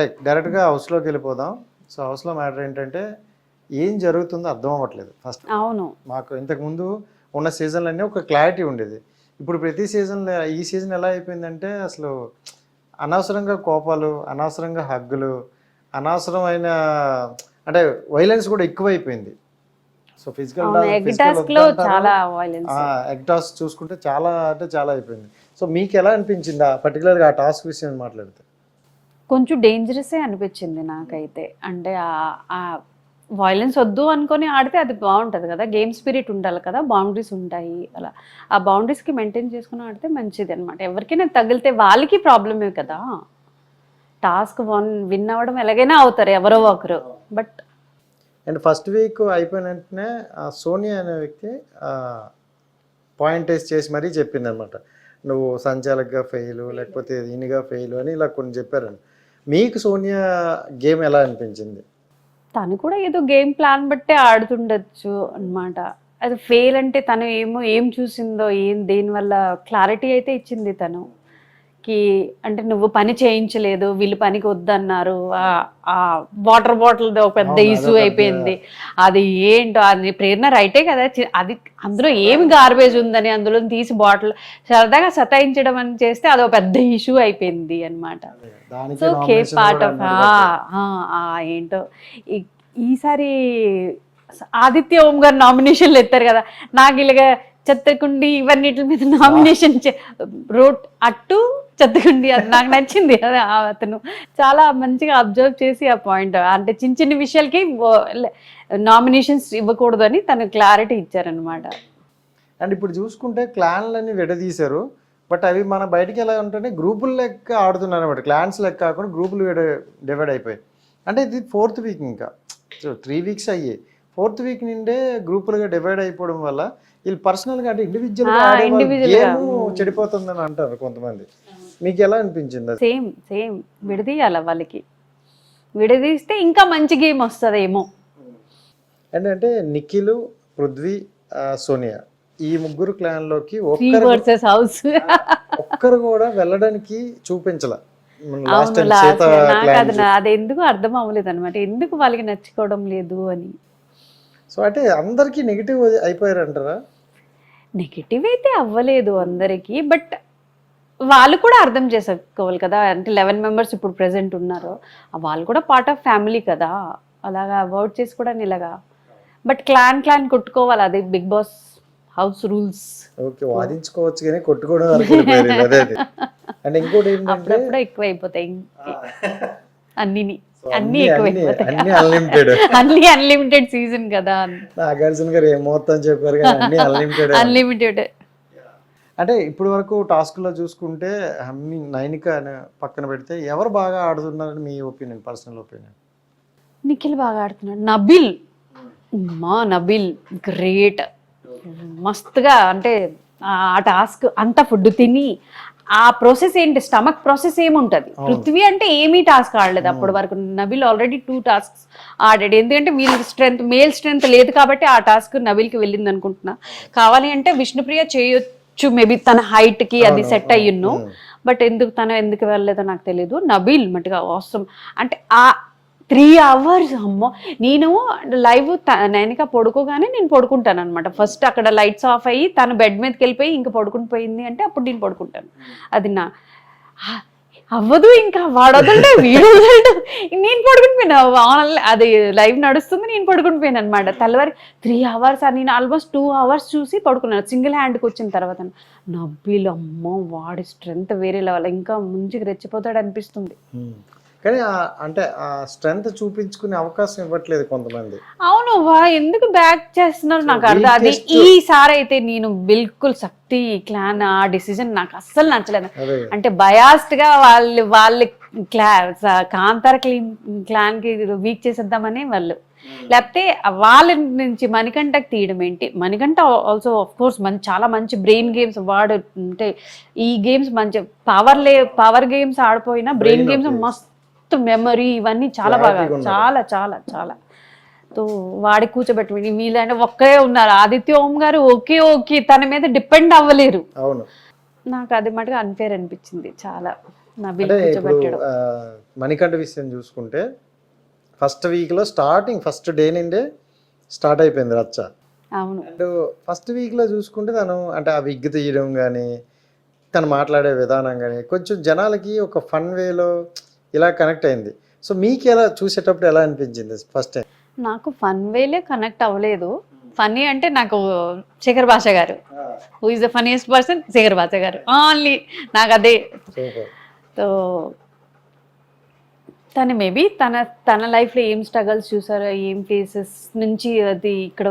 డైరెక్ట్గా హౌస్లోకి వెళ్ళిపోదాం. సో హౌస్లో మ్యాటర్ ఏంటంటే ఏం జరుగుతుందో అర్థం అవ్వట్లేదు. ఫస్ట్ అవును. మాకు ఇంతకుముందు ఉన్న సీజన్లన్నీ ఒక క్లారిటీ ఉండేది. ఇప్పుడు ప్రతి సీజన్లో ఈ సీజన్ ఎలా అయిపోయిందంటే అసలు అనవసరంగా కోపాలు అనవసరంగా హగ్గులు అనవసరమైన అంటే వైలెన్స్ కూడా ఎక్కువైపోయింది. సో ఫిజికల్ ఎగ్ టాస్క్ చూసుకుంటే చాలా అంటే చాలా అయిపోయింది. సో మీకు ఎలా అనిపించింది పర్టికులర్గా ఆ టాస్క్ విషయం మాట్లాడితే? కొంచెం డేంజరసే అనిపించింది నాకైతే. అంటే ఆ- వైలెన్స్ వద్దు అనుకొని ఆడితే అది బాగుంటుంది కదా. గేమ్ స్పిరిట్ ఉండాలి కదా. బౌండరీస్ ఉంటాయి. అలా. ఆ బౌండరీస్కి మెయింటైన్ చేసుకుని ఆడితే మంచిది అనమాట ఎవరికైనా తగిలితే వాళ్ళకి ప్రాబ్లమే కదా. టాస్క్ వన్ విన్ అవ్వడం ఎలాగైనా అవుతారు ఎవరో ఒకరు. బట్ అండ్ ఫస్ట్ వీక్ అయిపోయిన వెంటనే సోనియా అనే వ్యక్తి పాయింట్ వేసి చేసి మరీ చెప్పింది అనమాట నువ్వు సంచాలకుగా ఫెయిల్ లేకపోతే దీనిగా ఫెయిల్ అని ఇలా కొన్ని చెప్పారండి. మీకు సోనియా గేమ్ ఎలా అనిపించింది? తను కూడా ఏదో గేమ్ ప్లాన్ బట్టే ఆడుతుండొచ్చు అన్నమాట. అది ఫెయిల్ అంటే తను ఏమో ఏం చూసిందో ఏం దేనివల్ల క్లారిటీ అయితే ఇచ్చింది తను. కి అంటే నువ్వు పని చేయించలేదు వీళ్ళు పనికి వద్దన్నారు ఆ- వాటర్ బాటిల్ ఒక పెద్ద ఇష్యూ అయిపోయింది. అది ఏంటో అది ప్రేరణ రైటే కదా అది అందులో ఏమి గార్బేజ్ ఉందని అందులో తీసి బాటిల్ సరదాగా సతాయించడం అని చేస్తే అదొక పెద్ద ఇష్యూ అయిపోయింది అన్నమాట. దానికి సో కే పార్ట్ ఆఫ్ ఏంటో. ఈసారి ఆదిత్య ఓం గారు నామినేషన్లు ఎత్తారు కదా నాకు ఇలాగ చెత్తకుండి ఇవన్నిటి మీద నామినేషన్ రోట్ అట్టు చెత్తకుండి అది నాకు నచ్చింది అదే ఆ అతను. చాలా మంచిగా అబ్జర్వ్ చేసి ఆ పాయింట్ అంటే చిన్న చిన్న విషయాలకి నామినేషన్స్ ఇవ్వకూడదు అని తను క్లారిటీ ఇచ్చారనమాట అండ్ ఇప్పుడు చూసుకుంటే క్లాన్లన్నీ విడదీశారు. బట్ అవి మన బయటికి ఎలా ఉంటుంటే గ్రూపుల లెక్క ఆడుతున్నారు అనమాట క్లాన్స్ లెక్క కాకుండా గ్రూపులు డివైడ్ అయిపోయాయి. అంటే ఇది ఫోర్త్ వీక్ ఇంకా. సో త్రీ వీక్స్ అయ్యాయి. ఫోర్త్ వీక్ నుండే గ్రూపులుగా డివైడ్ అయిపోవడం వల్ల వీళ్ళు పర్సనల్గా అంటే ఇండివిజువల్. గేమ్ చెడిపోతుందని అంటారు కొంతమంది. మీకు ఎలా అనిపించింది సేమ్ సేమ్ విడదీయాల వాళ్ళకి. విడదీస్తే ఇంకా మంచి గేమ్ వస్తుందేమో. ఏంటంటే నిఖిల్ పృథ్వీ సోనియా. ఈ ముగ్గురు ఒక్కరు వర్సెస్ హౌస్ ఒక్కరు కూడా వెళ్ళడానికి చూపించల. క్లాన్ అది ఎందుకు అర్థం అవ్వలేదు అనమాట ఎందుకు వాళ్ళకి నచ్చుకోవడం లేదు అని. సో అంటే అందరికీ నెగిటివ్ అయిపోయారు అంటారా నెగిటివ్ అయితే అవ్వలేదు అందరికీ బట్ వాళ్ళు కూడా అర్థం చేసుకోవాలి కదా. అంటే లెవెన్ మెంబర్స్ ఇప్పుడు ప్రెసెంట్ ఉన్నారు. వాళ్ళు కూడా పార్ట్ ఆఫ్ ఫ్యామిలీ కదా. అలాగా అవాయిడ్ చేసుకోవడానికి ఇలాగా. బట్ క్లాన్ క్లాన్ కొట్టుకోవాలి అది big boss house rules. Okay వాదించుకోవచ్చు కానీ కొట్టుకోవడం అదే అది. అండ్ ఇంకోటి ఏంటంటే అప్పుడప్పుడు ఎక్కువ అయిపోతాయి అన్నిని. అన్ని అన్ని అన్ని అన్ని అన్లిమిటెడ్ అన్ని అన్లిమిటెడ్ సీజన్ కదా నాగార్జున గారు ఏం మొత్తం చెప్పారు కానీ అన్ని అన్లిమిటెడ్ అన్లిమిటెడ్ అంటే ఇప్పుడు వరకు టాస్క్లో చూసుకుంటే అమ్మి నైనిక పక్కన పెడితే ఎవరు బాగా ఆడుతున్నారని మీ ఒపీనియన్ పర్సనల్ ఒపీనియన్ నిఖిల్ బాగా ఆడుతున్నాడు. నబిల్. మా నబిల్. గ్రేట్ మస్తుగా అంటే ఆ టాస్క్ అంత ఫుడ్ తిని ఆ ప్రాసెస్ ఏంటి? స్టమక్ ప్రాసెస్ ఏముంటది? పృథ్వీ అంటే ఏమీ టాస్క్ ఆడలేదు. అప్పటి వరకు నబిల్ ఆల్రెడీ టూ టాస్క్స్ ఆడాడు. ఎందుకంటే వీళ్ళ స్ట్రెంత్ మేల్ స్ట్రెంత్ లేదు కాబట్టి ఆ టాస్క్ నబిల్కి వెళ్ళింది అనుకుంటున్నా కావాలి అంటే విష్ణుప్రియ చేయొచ్చు. మేబీ తన height కి అది సెట్ అయ్యున్ను బట్ ఎందుకు తను ఎందుకు వెళ్ళలేదో నాకు తెలియదు నబీల్ మటుగా అవసరం అంటే ఆ త్రీ అవర్స్ అమ్మో! నేను లైవ్ నైనిక పడుకోగానే నేను పడుకుంటాను అనమాట ఫస్ట్ అక్కడ లైట్స్ ఆఫ్ అయ్యి తను బెడ్ మీదకి వెళ్ళిపోయి ఇంకా పడుకుని పోయింది అంటే అప్పుడు నేను పడుకుంటాను. అది నా అవ్వదు ఇంకా వాడొదలడు వీడు వదలడు నేను పడుకుని పోయినా అది లైవ్ నడుస్తుంది నేను పడుకుని పోయాను అనమాట తెల్లవారి త్రీ అవర్స్ నేను ఆల్మోస్ట్ టూ అవర్స్ చూసి పడుకున్నాను. సింగిల్ హ్యాండ్కి వచ్చిన తర్వాత నబ్బీలు అమ్మో వాడి స్ట్రెంగ్త్ వేరే లెవెల్. ఇంకా ముందుకు రెచ్చిపోతాడు అనిపిస్తుంది కానీ అంటే ఆ స్ట్రెంగ్త్ చూపించుకునే అవకాశం ఇవ్వట్లేదు కొంతమంది. అవును ఎందుకు బ్యాక్ చేస్తున్నారు నాకు అర్థం అది. ఈసారి అయితే నేను బిల్కుల్ శక్తి క్లాన్ ఆ డిసిజన్ నాకు అస్సలు నచ్చలేదు. అంటే బయాస్డ్గా వాళ్ళు వాళ్ళ క్లా కాంతార క్లీన్ క్లాన్కి వీక్ చేసేద్దామని వాళ్ళు. లేకపోతే వాళ్ళ నుంచి మణికంటకి తీయడం ఏంటి? మణికంట ఆల్సో ఆఫ్ కోర్స్ మంచి చాలా మంచి బ్రెయిన్ గేమ్స్ వాడు అంటే ఈ గేమ్స్ మంచి పవర్ లే పవర్ గేమ్స్ ఆడిపోయినా బ్రెయిన్ గేమ్స్ okay. మస్తు మెమరీ ఇవన్నీ చాలా బాగా. చాలా చాలా చాలా. తో వాడి కూర్చోబెట్టి వీళ్ళంటే ఒక్కరే ఉన్నారు. ఆదిత్య ఓం గారు ఓకే ఓకే తన మీద డిపెండ్ అవ్వలేరు. అవును. నాకు అది మటుగా అన్ఫేర్ అనిపించింది చాలా. కూర్చోబెట్టడం. ఆ, మణికంఠ విషయం చూసుకుంటే ఫస్ట్ వీక్లో స్టార్టింగ్ ఫస్ట్ డే నుండే స్టార్ట్ అయిపోయింది రచ్చ. అవును. అండ్ ఫస్ట్ వీక్లో చూసుకుంటే తను అంటే ఆ విగ్ తీయడం కానీ తను మాట్లాడే విధానం కానీ కొంచెం జనాలకి ఒక ఫన్ వేలో ఇలా కనెక్ట్ అయింది. సో మీకు ఎలా చూసేటప్పుడు ఎలా అనిపించింది ఫస్ట్ టైం నాకు ఫన్ వేలే కనెక్ట్ అవ్వలేదు. ఫన్నీ అంటే నాకు శేఖర్ భాష గారు. Who is the funniest person Shekhar Basha గారు. ఓన్లీ నాకు అదే. సో తను మేబీ తన తన లైఫ్లో ఏం స్ట్రగల్స్ చూసారో ఏం ఫేసెస్ నుంచి అది ఇక్కడ